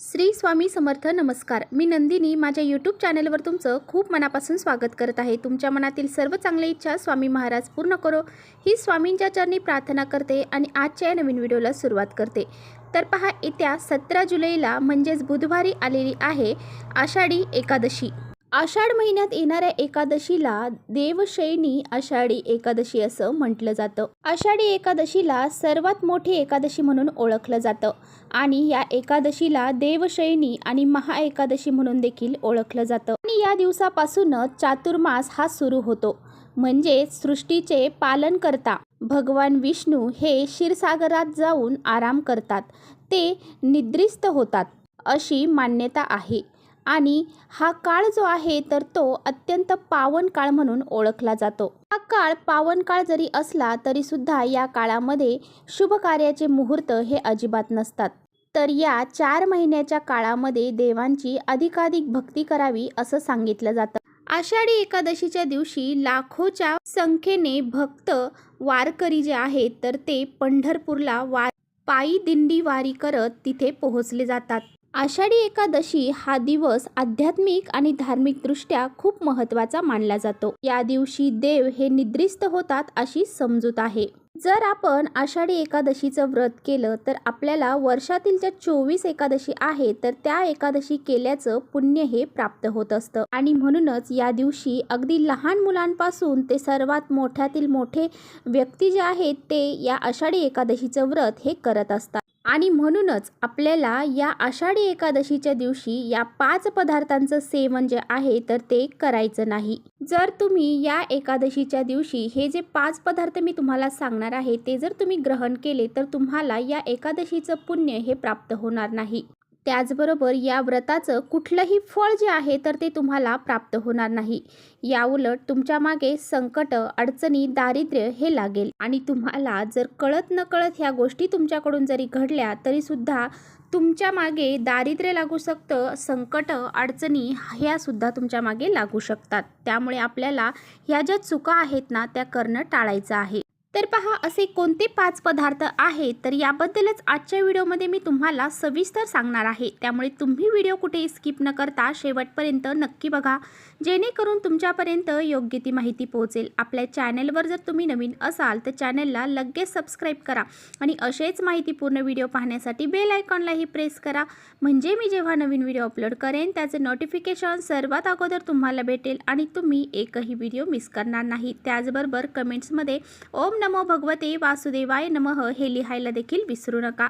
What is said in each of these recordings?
श्री स्वामी समर्थ नमस्कार. मी नंदिनी. माझ्या यूट्यूब चॅनलवर तुमचं खूप मनापासून स्वागत करत आहे. तुमच्या मनातील सर्व चांगल्या इच्छा स्वामी महाराज पूर्ण करो. ही स्वामींच्या चरणी प्रार्थना करते आणि आजच्या या नवीन व्हिडिओला सुरुवात करते. तर पहा येत्या सतरा जुलैला म्हणजेच बुधवारी आलेली आहे आषाढी एकादशी. आषाढ महिन्यात येणाऱ्या एकादशीला देवशयनी आषाढी एकादशी असं म्हटलं जातं. आषाढी एकादशीला सर्वात मोठी एकादशी म्हणून ओळखलं जातं आणि या एकादशीला देवशयनी आणि महाएकादशी म्हणून देखील ओळखलं जातं. आणि या दिवसापासूनच चातुर्मास हा सुरू होतो म्हणजेच सृष्टीचे पालन करता. भगवान विष्णू हे क्षीरसागरात जाऊन आराम करतात ते निद्रिस्त होतात अशी मान्यता आहे. आणि हा काळ जो आहे तर तो अत्यंत पावन काळ म्हणून ओळखला जातो. हा काळ पावन काळ जरी असला तरी सुद्धा या काळामध्ये शुभ कार्याचे मुहूर्त हे अजिबात नसतात. तर या चार महिन्याच्या काळामध्ये देवांची अधिकाधिक भक्ती करावी असं सांगितलं जातं. आषाढी एकादशीच्या दिवशी लाखोच्या संख्येने भक्त वारकरी जे आहेत तर ते पंढरपूरला वार पायी दिंडी वारी करत तिथे पोहोचले जातात. आषाढी एकादशी हा दिवस आध्यात्मिक आणि धार्मिकदृष्ट्या खूप महत्त्वाचा मानला जातो. या दिवशी देव हे निद्रिस्त होतात अशी समजूत आहे. जर आपण आषाढी एकादशीचं व्रत केलं तर आपल्याला वर्षातील ज्या चोवीस एकादशी आहे तर त्या एकादशी केल्याचं पुण्य हे प्राप्त होत असतं. आणि म्हणूनच या दिवशी अगदी लहान मुलांपासून ते सर्वात मोठ्यातील मोठे व्यक्ती जे आहेत ते या आषाढी एकादशीचं व्रत हे करत असतात. आणि म्हणूनच आपल्याला या आषाढी एकादशीच्या दिवशी या पाच पदार्थांचं सेवन जे आहे तर ते करायचं नाही. जर तुम्ही या एकादशीच्या दिवशी हे जे पाच पदार्थ मी तुम्हाला सांगणार आहे ते जर तुम्ही ग्रहण केले तर तुम्हाला या एकादशीचं पुण्य हे प्राप्त होणार नाही. त्याचबरोबर या व्रताचं कुठलंही फळ जे आहे तर ते तुम्हाला प्राप्त होणार नाही. याउलट तुमच्या मागे संकट अडचणी दारिद्र्य हे लागेल. आणि तुम्हाला जर कळत नकळत ह्या गोष्टी तुमच्याकडून जरी घडल्या तरीसुद्धा तुमच्या मागे दारिद्र्य लागू शकतं संकट अडचणी ह्यासुद्धा तुमच्या मागे लागू शकतात. त्यामुळे आपल्याला ह्या ज्या चुका आहेत ना त्या करणं टाळायचं आहे. तर पहा असे कोणते पाच पदार्थ आहेत? तर याबद्दलच आजच्या व्हिडिओमध्ये मी तुम्हाला सविस्तर सांगणार आहे. त्यामुळे तुम्ही व्हिडिओ कुठे स्किप न करता शेवटपर्यंत नक्की बघा. जेणेकरून तुमच्यापर्यंत योग्य ती माहिती पोहोचेल. आपल्या चॅनलवर जर तुम्ही नवीन असाल तर चॅनलला लगेच सबस्क्राईब करा आणि असेच माहितीपूर्ण व्हिडिओ पाहण्यासाठी बेल आयकॉनलाही प्रेस करा. म्हणजे मी जेव्हा नवीन व्हिडिओ अपलोड करेन त्याचे नोटिफिकेशन सर्वात अगोदर तुम्हाला भेटेल आणि तुम्ही एकही व्हिडिओ मिस करणार नाही. त्याचबरोबर कमेंट्समध्ये ओम नमो भगवते वासुदेवाय नमः हे लिहायला देखील विसरू नका.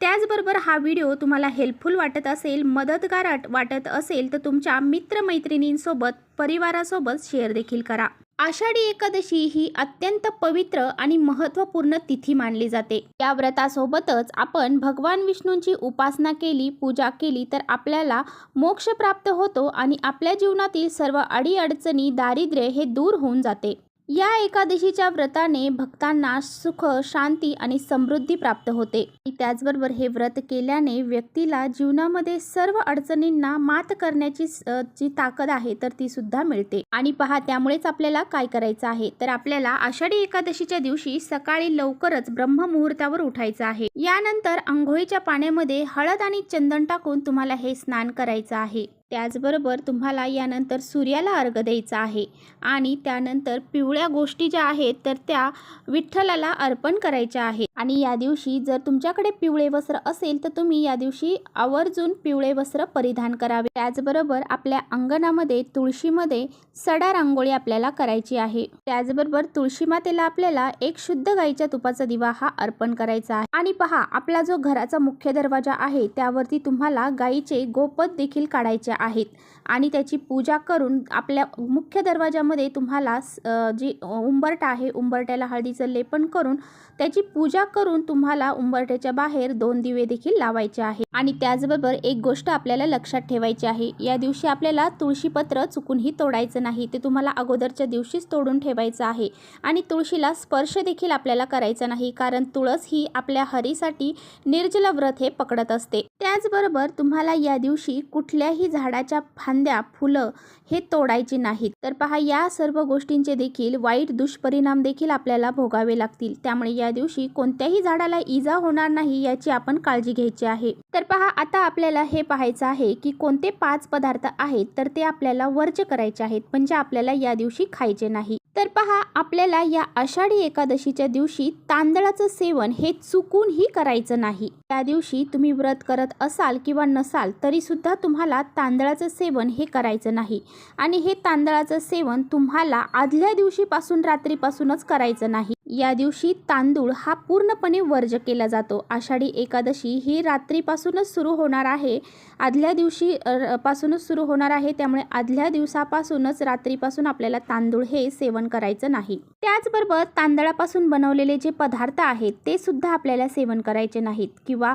त्याचबरोबर हा व्हिडिओ तुम्हाला हेल्पफुल वाटत असेल मदतगार वाटत असेल तर तुमच्या मित्रमैत्रिणींसोबत परिवारासोबत शेअर देखील करा. आषाढी एकादशी ही अत्यंत पवित्र आणि महत्त्वपूर्ण तिथी मानली जाते. या व्रतासोबतच आपण भगवान विष्णूंची उपासना केली पूजा केली तर आपल्याला मोक्ष प्राप्त होतो आणि आपल्या जीवनातील सर्व अडीअडचणी दारिद्र्य हे दूर होऊन जाते. या एकादशीच्या व्रताने भक्तांना सुख शांती आणि समृद्धी प्राप्त होते. आणि त्याचबरोबर हे व्रत केल्याने व्यक्तीला जीवनामध्ये सर्व अडचणींना मात करण्याची स- जी ताकद आहे तर ती सुद्धा मिळते. आणि पहा त्यामुळेच आपल्याला काय करायचं आहे? तर आपल्याला आषाढी एकादशीच्या दिवशी सकाळी लवकरच ब्रह्ममुहूर्तावर उठायचं आहे. यानंतर आंघोळीच्या पाण्यामध्ये हळद आणि चंदन टाकून तुम्हाला हे स्नान करायचं आहे. त्याचबरोबर तुम्हाला यानंतर सूर्याला अर्घ द्यायचा आहे. आणि त्यानंतर पिवळ्या गोष्टी ज्या आहेत तर त्या विठ्ठलाला अर्पण करायच्या आहेत. आणि या दिवशी जर तुमच्याकडे पिवळे वस्त्र असेल तर तुम्ही या दिवशी आवर्जून पिवळे वस्त्र परिधान करावे. त्याचबरोबर आपल्या अंगणामध्ये तुळशीमध्ये सडा रांगोळी आपल्याला करायची आहे. त्याचबरोबर तुळशी मातेला आपल्याला एक शुद्ध गाईच्या तुपाचा दिवा हा अर्पण करायचा आहे. आणि पहा आपला जो घराचा मुख्य दरवाजा आहे त्यावरती तुम्हाला गाईचे गोपद देखील काढायचे आहेत. आणि त्याची पूजा करून आपल्या मुख्य दरवाजामध्ये तुम्हाला जी उंबरटा आहे उंबरट्याला हळदीचं लेपन करून त्याची पूजा करून तुम्हाला उंबरट्याच्या बाहेर दोन दिवे देखील लावायचे आहे आणि त्याचबरोबर एक गोष्ट आपल्याला लक्षात ठेवायची आहे. या दिवशी आपल्याला तुळशीपत्र चुकूनही तोडायचं नाही. ते तुम्हाला अगोदरच्या दिवशीच तोडून ठेवायचं आहे. आणि तुळशीला स्पर्श देखील आपल्याला करायचा नाही कारण तुळस ही आपल्या हरीसाठी निर्जल व्रत हे पकडत असते. त्याचबरोबर तुम्हाला या दिवशी कुठल्याही झाड झाडाच्या फांद्या फुलं हे तोडायची नाहीत. तर पहा या सर्व गोष्टींचे देखील वाईट दुष्परिणाम देखील आपल्याला भोगावे लागतील. त्यामुळे या दिवशी कोणत्याही झाडाला इजा होणार नाही याची आपण काळजी घ्यायची आहे. तर पहा आता आपल्याला हे पाहायचं आहे की कोणते पाच पदार्थ आहेत तर ते आपल्याला वर्ज करायचे आहेत म्हणजे आपल्याला या दिवशी खायचे नाही. तर पहा आपल्याला या आषाढी एकादशीच्या दिवशी तांदळाचं सेवन हे चुकूनही करायचं नाही. त्या दिवशी तुम्ही व्रत करत असाल किंवा नसाल तरीसुद्धा तुम्हाला तांदळाचं सेवन हे करायचं नाही. आणि हे तांदळाचं सेवन तुम्हाला आदल्या दिवशीपासून रात्रीपासूनच करायचं नाही. या दिवशी तांदूळ हा पूर्णपणे वर्ज केला जातो. आषाढी एकादशी ही रात्रीपासूनच सुरू होणार आहे. आदल्या दिवशी पासूनच सुरू होणार आहे. त्यामुळे आदल्या दिवसापासूनच रात्रीपासून आपल्याला तांदूळ हे सेवन करायचं नाही. त्याचबरोबर तांदळापासून बनवलेले जे पदार्थ आहेत ते सुद्धा आपल्याला सेवन करायचे नाहीत. किंवा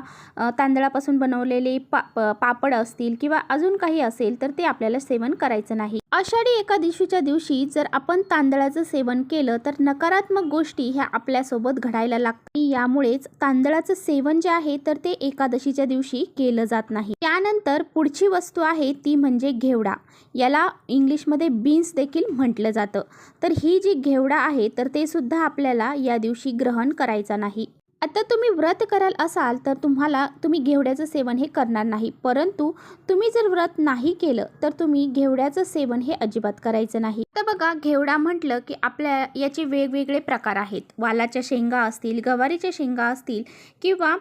तांदळापासून बनवलेले पा पापड असतील किंवा अजून काही असेल तर ते आपल्याला सेवन करायचं नाही. आषाढी एकादशीच्या दिवशी जर आपण तांदळाचं सेवन केलं तर नकारात्मक गोष्टी ह्या आपल्यासोबत घडायला लागतात. यामुळेच तांदळाचं सेवन जे आहे तर ते एकादशीच्या दिवशी केलं जात नाही. त्यानंतर पुढची वस्तू आहे ती म्हणजे घेवडा. याला इंग्लिशमध्ये बीन्स देखील म्हटलं जातं. तर ही जी घेवडा आहे तर ते सुद्धा आपल्याला या दिवशी ग्रहण करायचा नाही. आता तुम्ही व्रत कराल असाल तर तुम्हाला तुम्ही घेवड्याचं सेवन हे करणार नाही. परंतु तुम्ही जर व्रत नाही केलं तर तुम्ही घेवड्याचं सेवन हे अजिबात करायचं नाही. तर बघा घेवडा म्हटलं की आपल्या याचे वेगवेगळे प्रकार आहेत. वालाच्या शेंगा असतील गवारीच्या शेंगा असतील किंवा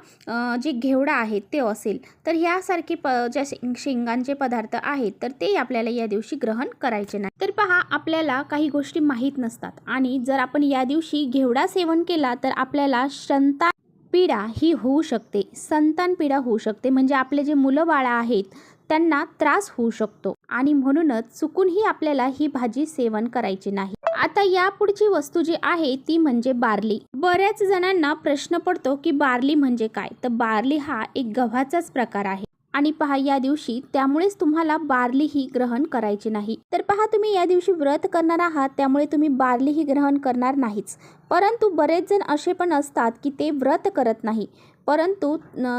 जे घेवडा आहेत ते असेल तर ह्यासारखे प ज्या शेंगांचे पदार्थ आहेत तर ते आपल्याला या दिवशी ग्रहण करायचे नाही. तर पहा आपल्याला काही गोष्टी माहीत नसतात. आणि जर आपण या दिवशी घेवडा सेवन केला तर आपल्याला श्रंता पीडा ही होऊ शकते. संतान पीडा होऊ शकते. म्हणजे आपले जे मुलं बाळा आहेत त्यांना त्रास होऊ शकतो. आणि म्हणूनच चुकूनही आपल्याला ही भाजी सेवन करायची नाही. आता या पुढची वस्तू जी आहे ती म्हणजे बार्ली. बऱ्याच जणांना प्रश्न पडतो की बार्ली म्हणजे काय? तर बार्ली हा एक गव्हाचाच प्रकार आहे. आणि पहा या दिवशी त्यामुळेच तुम्हाला बार्ली ही ग्रहण करायची नाही. तर पहा तुम्ही या दिवशी व्रत करणार आहात त्यामुळे तुम्ही बार्ली ही ग्रहण करणार नाहीच. परंतु बरेच जण असे पण असतात की ते व्रत करत नाही. परंतु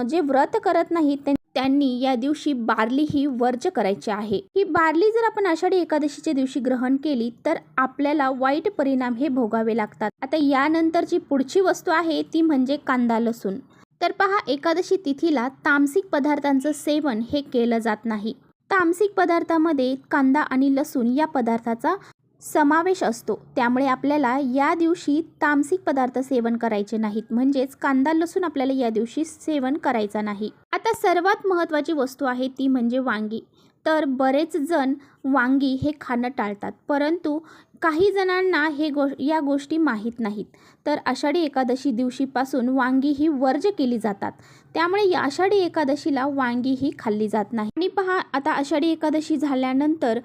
जे व्रत करत नाही ते त्यांनी या दिवशी बार्ली ही वर्ज करायची आहे. ही बार्ली जर आपण आषाढी एकादशीच्या दिवशी ग्रहण केली तर आपल्याला वाईट परिणाम हे भोगावे लागतात. आता यानंतरची पुढची वस्तू आहे ती म्हणजे कांदा लसूण. तर पहा एकादशी तिथीला तामसिक पदार्थांचं सेवन हे केलं जात नाही. तामसिक पदार्थामध्ये कांदा आणि लसूण या पदार्थाचा समावेश असतो. त्यामुळे आपल्याला या दिवशी तामसिक पदार्थ सेवन करायचे नाहीत. म्हणजेच कांदा लसूण आपल्याला या दिवशी सेवन करायचा नाही. आता सर्वात महत्त्वाची वस्तू आहे ती म्हणजे वांगी. तर बरेच जण वांगी हे खाणं टाळतात. परंतु काही जणांना हे गो या गोष्टी माहीत नाहीत. तर आषाढी एकादशी दिवशीपासून वांगी ही वर्ज केली जातात. त्यामुळे या आषाढी एकादशीला वांगी ही खाल्ली जात नाही. आणि पहा आता आषाढी एकादशी झाल्यानंतर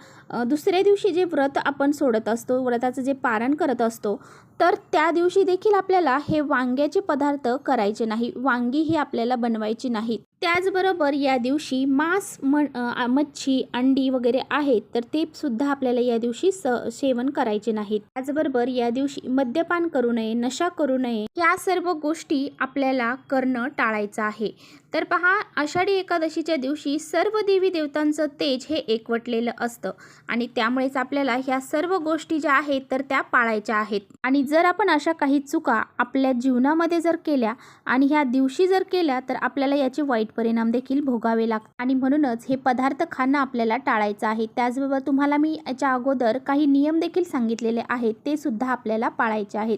दुसऱ्या दिवशी जे व्रत आपण सोडत असतो व्रताचं जे पारण करत असतो तर त्या दिवशी देखील आपल्याला हे वांग्याचे पदार्थ करायचे नाही. वांगी ही आपल्याला बनवायची नाहीत त्याचबरोबर या दिवशी मांस म मच्छी अंडी वगैरे आहेत तर ते सुद्धा आपल्याला या दिवशी स सेवन करायचे नाहीत. त्याचबरोबर या दिवशी मद्यपान करू नये नशा करू नये. या सर्व गोष्टी आपल्याला करणं टाळायचं आहे. तर पहा आषाढी एकादशीच्या दिवशी सर्व देवी देवतांचं तेज हे एकवटलेलं असतं आणि त्यामुळेच आपल्याला ह्या सर्व गोष्टी ज्या आहेत तर त्या पाळायच्या आहेत. आणि जर आपण अशा काही चुका आपल्या जीवनामध्ये जर केल्या आणि ह्या दिवशी जर केल्या तर आपल्याला याचे वाईट परिणाम देखील भोगावे लागतात. आणि म्हणूनच हे पदार्थ खाणं आपल्याला टाळायचं आहे. त्याचबरोबर तुम्हाला मी याच्या अगोदर काही नियम देखील सांगितलेले आहेत ते सुद्धा आपल्याला पाळायचे आहेत.